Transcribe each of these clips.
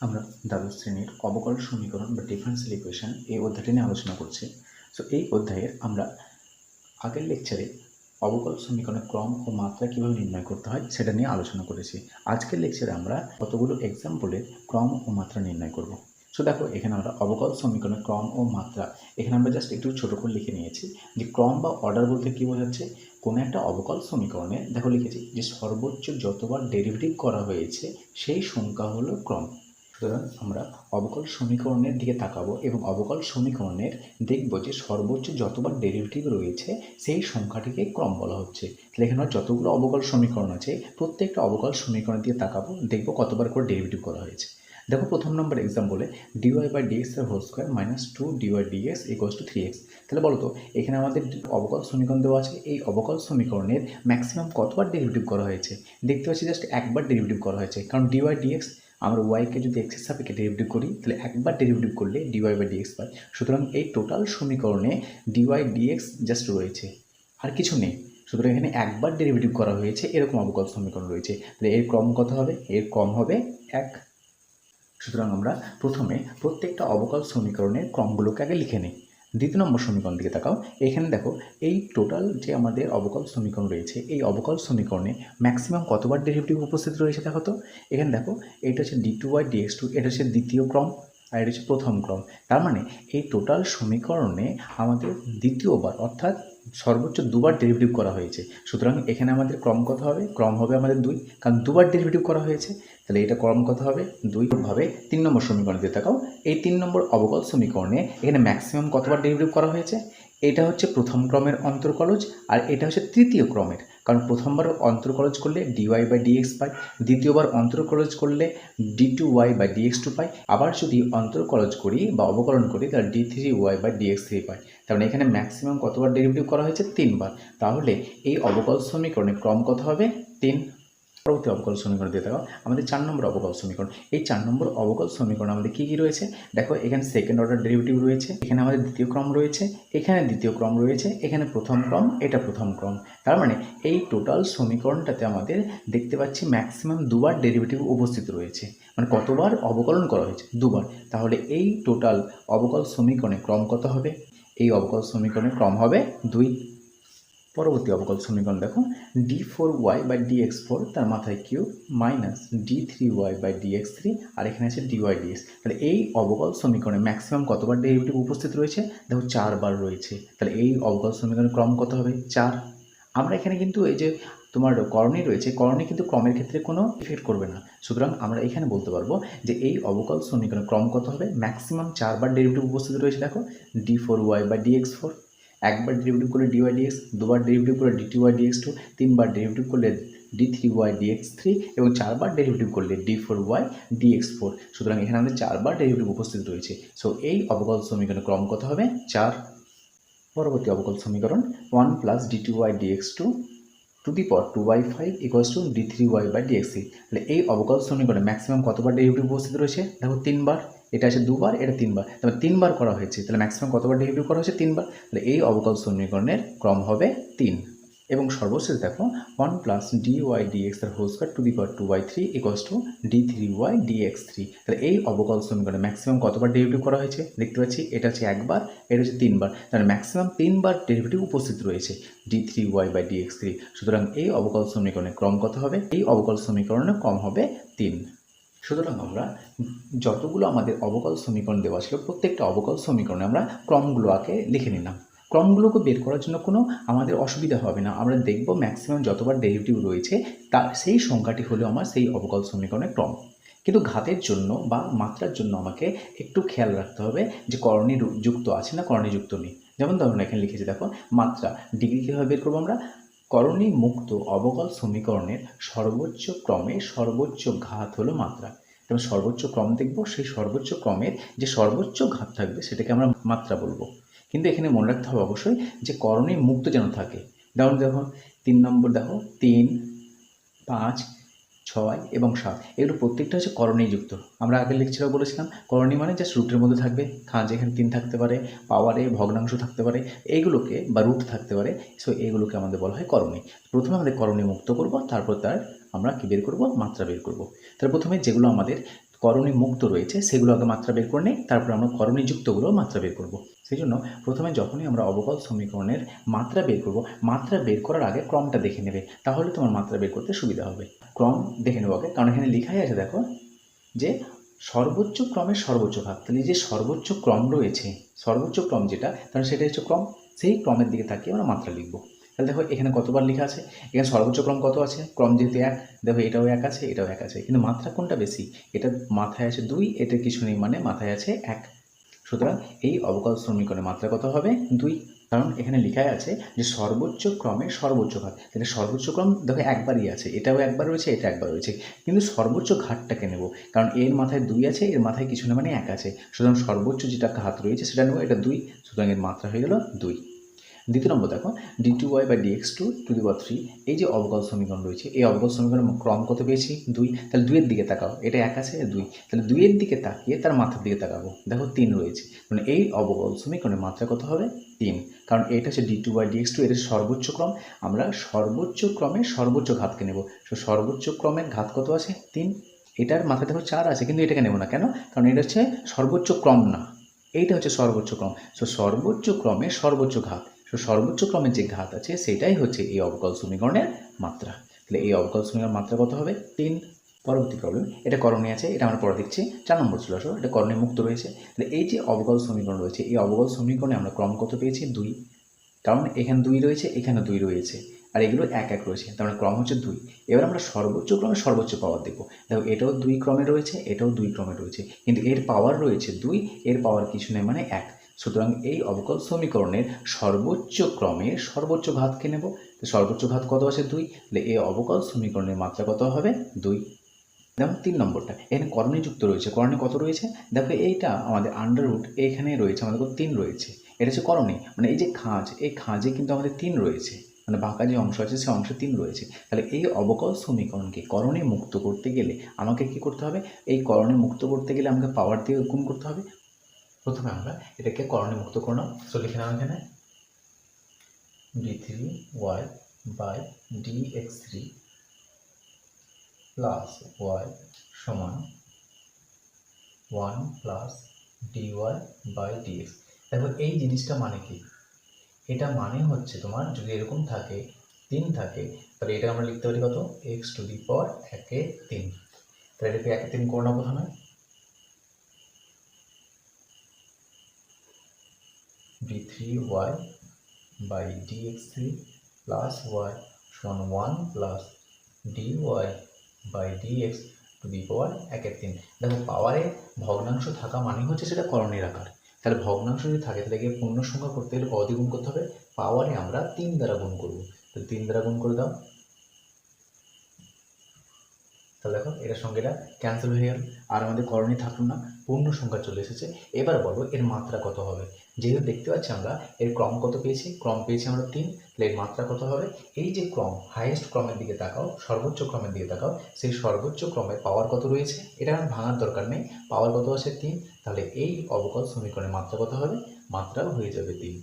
আমরা দ্বাদশ শ্রেণির অবকলন সমীকরণ বা ডিফারেন্সিয়াল ইকুয়েশন এই অধ্যায়টি নিয়ে আলোচনা করছি। সো এই অধ্যায়ের আমরা আগের লেকচারে অবকল সমীকরণের ক্রম ও মাত্রা কীভাবে নির্ণয় করতে হয় সেটা নিয়ে আলোচনা করেছি। আজকের লেকচারে আমরা কতগুলো এক্সাম্পলের ক্রম ও মাত্রা নির্ণয় করব। সো দেখো, এখানে আমরা অবকল সমীকরণের ক্রম ও মাত্রা, এখানে আমরা জাস্ট একটু ছোটো করে লিখে নিয়েছি যে ক্রম বা অর্ডার বলতে কী বোঝাচ্ছে? কোনো একটা অবকল সমীকরণে, দেখো, লিখেছি যে সর্বোচ্চ যতবার ডেরিভেটিভ করা হয়েছে, সেই সংখ্যা হলো ক্রম। সুতরাং আমরা অবকল সমীকরণের দিকে তাকাবো এবং অবকল সমীকরণের দেখব যে সর্বোচ্চ যতবার ডেরিভেটিভ রয়েছে, সেই সংখ্যাটিকে ক্রম বলা হচ্ছে। তাহলে এখানে যতগুলো অবকল সমীকরণ আছে, প্রত্যেকটা অবকল সমীকরণের দিকে তাকাবো, দেখব কতবার করে ডেরিভেটিভ করা হয়েছে। দেখো প্রথম নম্বর এক্সাম্পলে d y by d x এর whole square minus two d y d x equals to three x তাহলে বলো তো, এখানে আমাদের অবকল সমীকরণ দেওয়া আছে, এই অবকল সমীকরণের ম্যাক্সিমাম কতবার ডেরিভেটিভ করা হয়েছে? দেখতে পাচ্ছি জাস্ট একবার ডেরিভেটিভ করা হয়েছে, কারণ ডিওয়াই ডিএক্স আমরা ওয়াইকে যদি এক্সের সাপেক্ষে ডেরিভেটিভ করি, তাহলে একবার ডেরিভেটিভ করলে ডিওয়াই বাই ডিএক্স পাই। সুতরাং এই টোটাল সমীকরণে ডিওয়াই ডিএক্স জাস্ট রয়েছে। আর কিছু নেই। সুতরাং এখানে একবার ডেরিভেটিভ করা হয়েছে, এরকম অবকল সমীকরণ রয়েছে। তাহলে এর ক্রম কত হবে? এর কম হবে এক। সুতরাং আমরা প্রথমে প্রত্যেকটা অবকল সমীকরণের ক্রমগুলোকে আগে লিখে নিই। দ্বিতীয় নম্বর সমীকরণ দিকে তাকাও। এখানে দেখো, এই টোটাল যে আমাদের অবকল সমীকরণ রয়েছে, এই অবকল সমীকরণে ম্যাক্সিমাম কতবার ডেরিভেটিভ উপস্থিত রয়েছে দেখো তো? এখানে দেখো, এটা হচ্ছে d two y d x two এটা হচ্ছে দ্বিতীয় ক্রম, আর এটা হচ্ছে প্রথম ক্রম। তার মানে এই টোটাল সমীকরণে আমাদের দ্বিতীয়বার, অর্থাৎ সর্বোচ্চ দুবার ডেরিভেটিভ করা হয়েছে। সুতরাং এখানে আমাদের ক্রম কত হবে? ক্রম হবে আমাদের দুই। কারণ দুবার ডেরিভেটিভ করা হয়েছে, তাহলে এটা ক্রম কত হবে? দুই ভাবে তিন নম্বর সমীকরণ। দিয়ে থাকাও এই তিন নম্বর অবকল সমীকরণে এখানে ম্যাক্সিমাম কতবার ডেরিভেটিভ করা হয়েছে? এটা হচ্ছে প্রথম ক্রমের অন্তর্কলজ আর এটা হচ্ছে তৃতীয় ক্রমের। কারণ প্রথমবার অন্তর্কলজ করলে ডিওয়াই বাই ডিএক্স পাই, দ্বিতীয়বার অন্তর্কলজ করলে d two y by d x two পাই। আবার যদি অন্তর্কলজ করি বা অবকরণ করি, তাহলে d three y by d x three পাই। তার মানে এখানে ম্যাক্সিমাম কতবার ডেরিভেটিভ করা হয়েছে? তিনবার। তাহলে এই অবকল সমীকরণে ক্রম কত হবে? তিন। পরবর্তী অবকল সমীকরণ দিয়ে দেখো আমাদের চার নম্বর অবকল সমীকরণ। এই চার নম্বর অবকল সমীকরণ আমাদের কী কী রয়েছে? দেখো, এখানে সেকেন্ড অর্ডার ডেরিভেটিভ রয়েছে, এখানে আমাদের দ্বিতীয় ক্রম রয়েছে, এখানে দ্বিতীয় ক্রম রয়েছে, এখানে প্রথম ক্রম, এটা প্রথম ক্রম। তার মানে এই টোটাল সমীকরণটাতে আমাদের দেখতে পাচ্ছি ম্যাক্সিমাম দুবার ডেরিভেটিভ উপস্থিত রয়েছে। মানে কতবার অবকলন করা হয়েছে? দুবার। তাহলে এই টোটাল অবকল সমীকরণে ক্রম কত হবে? এই অবকল সমীকরণে ক্রম হবে দুই। পরবর্তী অবকল সমীকরণ দেখো d four y by d x four তার মাথায় Q minus d three y by d x three আর এখানে আছে ডি ওয়াই ডিএক্স তাহলে এই অবকল সমীকরণে ম্যাক্সিমাম কতবার ডেরিভেটিভ উপস্থিত রয়েছে? দেখো চারবার রয়েছে। তাহলে এই অবকল সমীকরণের ক্রম কত হবে? চার। আমরা এখানে কিন্তু এই যে তোমার করণী রয়েছে, করণী কিন্তু ক্রমের ক্ষেত্রে কোনো ইফেক্ট করবে না। সুতরাং আমরা এখানে বলতে পারব যে এই অবকল সমীকরণের ক্রম কত হবে? ম্যাক্সিমাম চারবার ডেরিভেটিভ উপস্থিত রয়েছে, দেখো d four y by d x four একবার ডেরিভেটিভ করলে ডি ওয়াই ডিএক্স দুবার ডেরিভেটিভ করলে d two y d x two তিনবার ডেরিভেটিভ করলে d three y d x three এবং চারবার ডেরিভেটিভ করলে d four y d x four সুতরাং এখানে আমাদের চারবার ডেরিভেটিভ উপস্থিত রয়েছে। সো এই অবকল সমীকরণের ক্রম কত হবে? চার। পরবর্তী অবকল সমীকরণ one plus d two y d x two two the power two y five equals to d three y by d x three তাহলে এই অবকল সমীকরণে ম্যাক্সিমাম কতবার ডেরিভেটিভ উপস্থিত রয়েছে? দেখো, তিনবার। এটা আছে দুবার, এটা তিনবার। তাহলে তিনবার করা হয়েছে। তাহলে ম্যাক্সিমাম কতবার ডেরিভেটিভ করা হয়েছে? তিনবার। তাহলে এই অবকল সমীকরণের ক্রম হবে তিন। এবং সর্বশেষ দেখো one plus d y d x এর whole square to the power two y three equals to d three y d x three তাহলে এই অবকল সমীকরণে ম্যাক্সিমাম কতবার ডেরিভেটিভ করা হয়েছে? দেখতে পাচ্ছি, এটা হচ্ছে একবার, এটা হচ্ছে তিনবার। তাহলে ম্যাক্সিমাম তিনবার ডেরিভেটিভ উপস্থিত রয়েছে d three y by d x three সুতরাং এই অবকল সমীকরণের ক্রম কত হবে? এই অবকল সমীকরণের ক্রম হবে তিন। সুতরাং আমরা যতগুলো আমাদের অবকল সমীকরণ দেওয়া ছিল, প্রত্যেকটা অবকল সমীকরণে আমরা ক্রমগুলো আগে লিখে নিলাম। ক্রমগুলোকে বের করার জন্য কোনো আমাদের অসুবিধা হবে না। আমরা দেখব ম্যাক্সিমাম যতবার ডেরিভেটিভ রয়েছে, তার সেই সংখ্যাটি হলো আমার সেই অবকল সমীকরণের ক্রম। কিন্তু ঘাতের জন্য বা মাত্রার জন্য আমাকে একটু খেয়াল রাখতে হবে যে করণী যুক্ত আছে না করণী যুক্ত নেই। যেমন ধরুন এখানে লিখেছি, দেখো, মাত্রা ডিগ্রি কীভাবে বের করব আমরা? করণী মুক্ত অবকল সমীকরণের সর্বোচ্চ ক্রমে সর্বোচ্চ ঘাত হলো মাত্রা। এবং সর্বোচ্চ ক্রম দেখব, সেই সর্বোচ্চ ক্রমের যে সর্বোচ্চ ঘাত থাকবে সেটাকে আমরা মাত্রা বলব। কিন্তু এখানে মনে রাখতে হবে অবশ্যই যে করণী মুক্ত যেন থাকে। যেমন দেখো, তিন নম্বর দেখো, তিন, পাঁচ ছয় এবং সাত। এগুলো প্রত্যেকটা হচ্ছে করণী যুক্ত। আমরা আগের লেকচারেও বলেছিলাম করণী মানে জাস্ট রুটের মধ্যে থাকবে। খাঁজ এখানে তিন থাকতে পারে, পাওয়ারে ভগ্নাংশ থাকতে পারে এইগুলোকে বা রুট থাকতে পারে সো এইগুলোকে আমাদের বলা হয় করণী। প্রথমে আমাদের করণী মুক্ত করব, তারপর তার আমরা কী বের করব? মাত্রা বের করব। তাহলে প্রথমে যেগুলো আমাদের করণী মুক্ত রয়েছে, সেগুলো আগে মাত্রা বের করে নিই, তারপর আমরা করণী যুক্তগুলো মাত্রা বের করব। সেই জন্য প্রথমে যখনই আমরা অবকল সমীকরণের মাত্রা বের করব, মাত্রা বের করার আগে ক্রমটা দেখে নেবে, তাহলে তোমার মাত্রা বের করতে সুবিধা হবে। ক্রম দেখে নেব ওকে কারণ এখানে লেখাই আছে, দেখো, যে সর্বোচ্চ ক্রমের সর্বোচ্চ ভাগ। তাহলে যে সর্বোচ্চ ক্রম রয়েছে, সর্বোচ্চ ক্রম যেটা তাহলে সেটা হচ্ছে ক্রম। সেই ক্রমের দিকে তাকিয়ে আমরা মাত্রা লিখব। তাহলে দেখো, এখানে কতবার লেখা আছে? এখানে সর্বোচ্চ ক্রম কত আছে? ক্রম যেহেতু এক, দেখো, এটাও এক আছে, এটাও এক আছে। কিন্তু মাত্রা কোনটা বেশি? এটা মাথায় আছে দুই, এটা কিছু নেই মানে মাথায় আছে এক। সুতরাং এই অবকল সমীকরণের মাত্রা কত হবে? দুই। কারণ এখানে লেখাই আছে যে সর্বোচ্চ ক্রমে সর্বোচ্চ ঘাট। তাহলে সর্বোচ্চ ক্রম দেখো একবারই আছে, এটাও একবার রয়েছে, এটা একবার রয়েছে। কিন্তু সর্বোচ্চ ঘাটটাকে নেব, কারণ এর মাথায় দুই আছে, এর মাথায় কিছু না মানে এক আছে। সুতরাং সর্বোচ্চ যেটা ঘাত রয়েছে সেটা নেব, এটা দুই, সুতরাং এর মাত্রা হয়ে গেল দুই। দ্বিতীয় নম্বর দেখো ডি টু ওয়াই বা d x two to the power three এই যে অবকল সমীকরণ রয়েছে, এই অবকল সমীকরণের ক্রম কত পেয়েছি? দুই। তাহলে দুইয়ের দিকে তাকাও, এটা এক আছে দুই। তাহলে দুইয়ের দিকে তাকিয়ে তার মাথার দিকে তাকাবো। দেখো তিন রয়েছে মানে এই অবকল সমীকরণের মাত্রা কত হবে? তিন। কারণ এটা হচ্ছে d two y d x two এর সর্বোচ্চ ক্রম। আমরা সর্বোচ্চ ক্রমে সর্বোচ্চ ঘাতকে নেব। সো সর্বোচ্চ ক্রমের ঘাত কত আছে? তিন। এটার মাথায় দেখো চার আছে, কিন্তু এটাকে নেব না। কেন? কারণ এটা হচ্ছে সর্বোচ্চ ক্রম না। এইটা হচ্ছে সর্বোচ্চ ক্রম। সো সর্বোচ্চ ক্রমে সর্বোচ্চ ঘাত। সো সর্বোচ্চ ক্রমের যে ঘাত আছে, সেটাই হচ্ছে এই অবকল সমীকরণের মাত্রা। তাহলে এই অবকল সমীকরণের মাত্রা কত হবে? তিন। পরবর্তী প্রবলেম এটা করণীয় আছে, এটা আমরা পরে দেখছি। চার নম্বর চলে আসো এটা করণীয় মুক্ত রয়েছে। তাহলে এই যে অবকল সমীকরণ রয়েছে, এই অবকল সমীকরণে আমরা ক্রম কত পেয়েছি? দুই। কারণ এখানে দুই রয়েছে, এখানে দুই রয়েছে। আর এগুলো এক এক রয়েছে, তার মানে ক্রম হচ্ছে দুই। এবার আমরা সর্বোচ্চ ক্রমে সর্বোচ্চ পাওয়ার দেখব। দেখো, এটাও দুই ক্রমে রয়েছে, এটাও দুই ক্রমে রয়েছে। কিন্তু এর পাওয়ার রয়েছে দুই, এর পাওয়ার কিছু নেই মানে এক। সুতরাং এই অবকল সমীকরণের সর্বোচ্চ ক্রমে সর্বোচ্চ ঘাতকে নেব। সর্বোচ্চ ঘাত কত আছে দুই। তাহলে এই অবকল সমীকরণের মাত্রা কত হবে? দুই। যেমন তিন নম্বরটা এখানে করণী যুক্ত রয়েছে। করণী কত রয়েছে? দেখো এইটা আমাদের আন্ডার রুট এখানে রয়েছে, আমাদের তিন রয়েছে। এটা হচ্ছে করণী মানে এই যে খাঁজ, এই খাঁজে কিন্তু আমাদের তিন রয়েছে। মানে বাঁকা যে অংশ আছে, সে অংশে তিন রয়েছে। তাহলে এই অবকল সমীকরণকে করণে মুক্ত করতে গেলে আমাকে কি করতে হবে? এই করণে মুক্ত করতে গেলে আমাকে পাওয়ার দিয়ে গুণ করতে হবে। প্রথমে আমরা এটাকে করণে মুক্ত করে নাও। সো লিখে নাও এখানে। D three y by d x three plus y সমান one plus d y by d x দেখো, এই জিনিসটা মানে কি? এটা মানে হচ্ছে তোমার যদি এরকম থাকে, তিন থাকে, তাহলে এটা আমরা লিখতে পারি কত? এক্স টু দি পাওয়ার একে তিন। তাহলে এটাকে একে তিন করে নাও প্রথমে। D three y by d x three plus y সমান one plus d y by d x to the power একের তিন। দেখো পাওয়ারে ভগ্নাংশ থাকা মানে হচ্ছে সেটা করণের আকার। তাহলে ভগ্নাংশ যদি থাকে, তাহলে গিয়ে পূর্ণ সংখ্যা করতে গেলে কত গুণ করতে হবে? পাওয়ারে আমরা তিন দ্বারা গুণ করব। তাহলে তিন দ্বারা গুণ করে দাও। তাহলে দেখো, এটার সঙ্গে এটা ক্যান্সেল হয়ে গেল। আর আমাদের করণী থাকল না, পূর্ণ সংখ্যা চলে এসেছে। এবার বলো, এর মাত্রা কত হবে? যেহেতু দেখতে পাচ্ছি আমরা, এর ক্রম কত পেয়েছি? ক্রম পেয়েছি আমরা তিন, তাহলে এর মাত্রা কত হবে? এই যে ক্রম হাইয়েস্ট ক্রমের দিকে তাকাও, সর্বোচ্চ ক্রমের দিকে তাকাও, সেই সর্বোচ্চ ক্রমের পাওয়ার কত রয়েছে? এটা আমার ভাঙার দরকার নেই। পাওয়ার কত আছে তিন, তাহলে এই অবকল সমীকরণের মাত্রা কত হবে? মাত্রাও হয়ে যাবে তিন।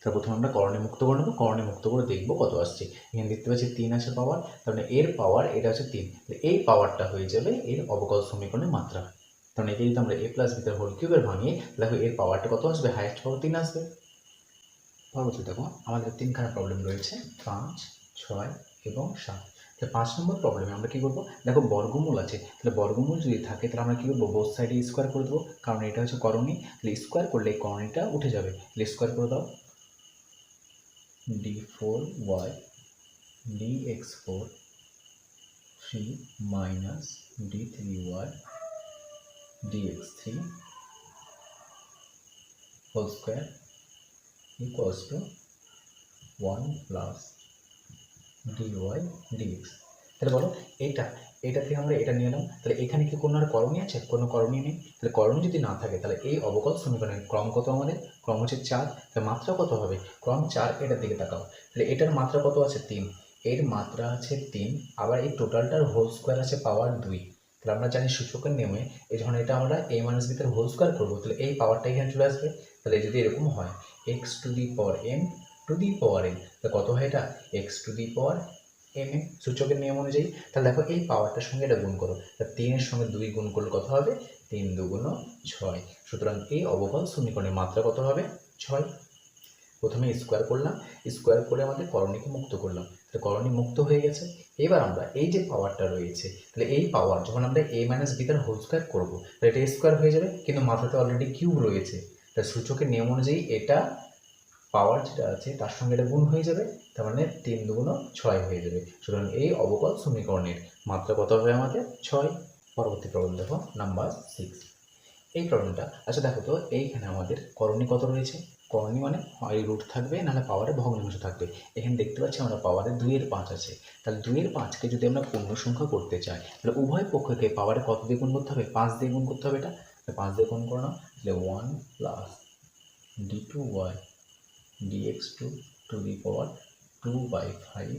তাহলে প্রথমে আমরা করণে মুক্ত করে নেব, করণে মুক্ত করে দেখব কত আসছে। এখানে দেখতে পাচ্ছি তিন আছে পাওয়ার তাহলে এর পাওয়ার এটা হচ্ছে তিন। এই পাওয়ারটা হয়ে যাবে এর অবকল সমীকরণের মাত্রা। কারণ একে যদি আমরা এ প্লাস বিটার হোল কিউবের ভাঙিয়ে দেখো এর পাওয়ারটা কত আসবে? হাইয়েস্ট পাওয়ার তিন আসবে। পরবর্তী দেখো, আমাদের তিনখানা প্রবলেম রয়েছে, পাঁচ, ছয় এবং সাত। তাহলে পাঁচ নম্বর প্রবলেমে আমরা কী করব? দেখো বর্গমূল আছে, তাহলে বর্গমূল যদি থাকে, তাহলে আমরা কী করব? বোথ সাইডে স্কোয়ার করে দেবো, কারণ এটা হচ্ছে করণী। তাহলে স্কোয়ার করলে এই করণীটা উঠে যাবে। তাহলে স্কোয়ার করে দাও। D four y d x four three minus d three y dx3 whole square equals to 1 plus dy dx তাহলে বলো, এইটা এটা থেকে আমরা এটা নিয়ে নাও তাহলে এখানে কি কোনো আর করণীয় আছে? কোনো করণীয় নেই। তাহলে করণীয় যদি না থাকে, তাহলে এই অবকল সমীকরণের ক্রম কত আমাদের? ক্রম হচ্ছে চার। তাহলে মাত্রা কত হবে? ক্রম চার, এটার দিকে তাকাও। তাহলে এটার মাত্রা কত আছে? তিন। এর মাত্রা আছে তিন। আবার এই টোটালটার হোল স্কোয়ার আছে পাওয়ার দুই। তাহলে আমরা জানি সূচকের নিয়মে এই যখন এটা আমরা এ মাইনাস বিতে হোল স্কোয়ার করব। তাহলে এই পাওয়ারটা এখানে চলে আসবে। তাহলে যদি এরকম হয় x to the power m to the power m তাহলে কত হয় এটা? X to the power m এ সূচকের নিয়ম অনুযায়ী। তাহলে দেখো এই পাওয়ারটার সঙ্গে এটা গুণ করো। তা তিনের সঙ্গে দুই গুণ করলে কত হবে? তিন দুগুণ ছয়। সুতরাং এই অবকল সমীকরণের মাত্রা কত হবে? ছয়। প্রথমে স্কোয়ার করলাম। স্কোয়ার করে আমাদের করণীকে মুক্ত করলাম। তাহলে করণী মুক্ত হয়ে গেছে। এবার আমরা এই যে পাওয়ারটা রয়েছে, তাহলে এই পাওয়ার যখন আমরা এ মাইনাস বি তার হোল স্কোয়ার করব, তাহলে এটা স্কোয়ার হয়ে যাবে, কিন্তু মাথাতে অলরেডি কিউব রয়েছে। তাহলে সূচকের নিয়ম অনুযায়ী এটা পাওয়ার যেটা আছে, তার সঙ্গে এটা গুণ হয়ে যাবে, তার মানে তিন দুগুণ ছয় হয়ে যাবে। সুতরাং এই অবকল সমীকরণের মাত্রা কত হবে আমাদের? ছয়। পরবর্তী প্রবলেম দেখো নাম্বার সিক্স এই প্রবলেমটা আচ্ছা দেখো তো, এইখানে আমাদের করণী কত রয়েছে? করণী মানে হয় রুট থাকবে, নাহলে পাওয়ারে ভগ্নাংশ থাকবে। এখানে দেখতে পাচ্ছি আমরা পাওয়ারে দুইয়ের পাঁচ আছে। তাহলে দুইয়ের পাঁচকে যদি আমরা পূর্ণ সংখ্যা করতে চাই, তাহলে উভয় পক্ষকে পাওয়ারে কত দিয়ে গুণ করতে হবে? পাঁচ দিয়ে গুণ করতে হবে এটা? পাঁচ দিয়ে গুণ করো না। তাহলে one plus d two y d x two to the power two by five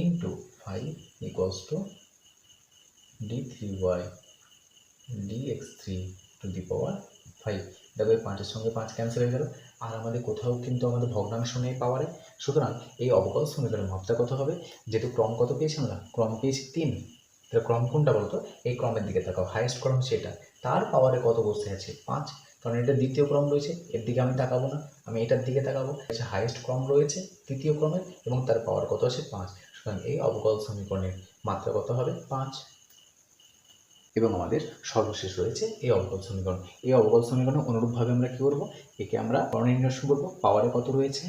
into five equals to d three y d x three to the power five দেখো এই পাঁচের সঙ্গে পাঁচ ক্যান্সেল হয়ে গেল। আর আমাদের কোথাও কিন্তু আমাদের ভগ্নাংশ নেই পাওয়ারে। সুতরাং এই অবকল সমীকরণের মাত্রা কত হবে? যেহেতু ক্রম কত পেয়েছি আমরা? ক্রম পেয়েছি তিন। তাহলে ক্রম কোনটা বলতো? এই ক্রমের দিকে তাকাও। হাইয়েস্ট ক্রম সেটা। তার পাওয়ারে কত বসে আছে? পাঁচ। কারণ এটা দ্বিতীয় ক্রম রয়েছে। এর দিকে আমি তাকাবো না। আমি এটার দিকে তাকাবো। আচ্ছা হাইয়েস্ট ক্রম রয়েছে তৃতীয় ক্রমের এবং তার পাওয়ার কত আছে? পাঁচ। সুতরাং এই অবকল সমীকরণের মাত্রা কত হবে? পাঁচ। এবং আমাদের সর্বশেষ রয়েছে এই অবকল সমীকরণ। এই অবকল সমীকরণে অনুরূপভাবে আমরা কী করব? একে আমরা নির্ণয় করব। পাওয়ারে কত রয়েছে?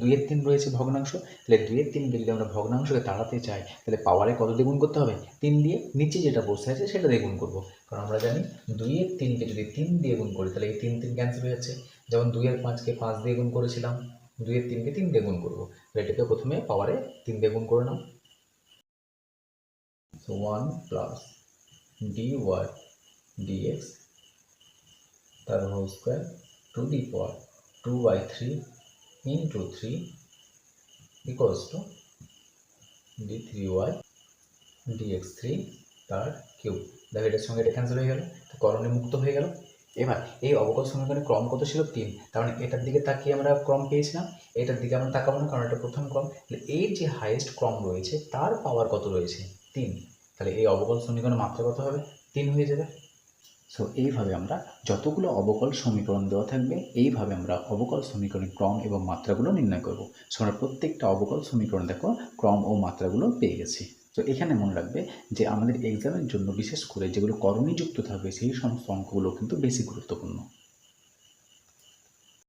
দুইয়ের তিন রয়েছে ভগ্নাংশ। তাহলে দুইয়ের তিনকে যদি আমরা ভগ্নাংশকে তাড়াতে চাই। তাহলে পাওয়ারে কত দিয়ে গুণ করতে হবে? তিন দিয়ে। নিচে যেটা বসে আছে সেটা দিয়ে গুণ করব। কারণ আমরা জানি দুইয়ের তিনকে যদি তিন দিয়ে গুণ করি, তাহলে এই তিন তিন ক্যান্সেল হয়ে যাচ্ছে। যেমন দুইয়ের পাঁচকে পাঁচ দিয়ে গুণ করেছিলাম, দুইয়ের তিনকে তিন দিয়ে গুণ করব। এটাকে প্রথমে পাওয়ারে তিন দিয়ে গুণ করে নাও। ওয়ান প্লাস dy dx তার whole square to the power two by three into three equals to d three y d x three তার কিউব দেখো এটার সঙ্গে এটা ক্যান্সেল হয়ে গেল, তো করণে মুক্ত হয়ে গেল। এবার এই অবকল সমীকরণে ক্রম কত ছিল? তিন। তার মানে এটার দিকে তাকিয়ে আমরা ক্রম পেয়েছিলাম, এটার দিকে আমরা তাকাবো না, কারণ এটা প্রথম ক্রম। এই যে হাইয়েস্ট ক্রম রয়েছে, তার পাওয়ার কত রয়েছে? তিন। তাহলে এই অবকল সমীকরণের মাত্রা কত হবে? তিন হয়ে যাবে। সো এইভাবে আমরা যতগুলো অবকল সমীকরণ দেওয়া থাকবে, এইভাবে আমরা অবকল সমীকরণের ক্রম এবং মাত্রাগুলো নির্ণয় করব। সো আমরা প্রত্যেকটা অবকল সমীকরণ দেখো, ক্রম ও মাত্রাগুলো পেয়ে গেছি। তো এখানে মনে রাখবে যে আমাদের এক্সামের জন্য বিশেষ করে যেগুলো করণীযুক্ত থাকবে, সেই সমস্ত অঙ্কগুলো কিন্তু বেশি গুরুত্বপূর্ণ।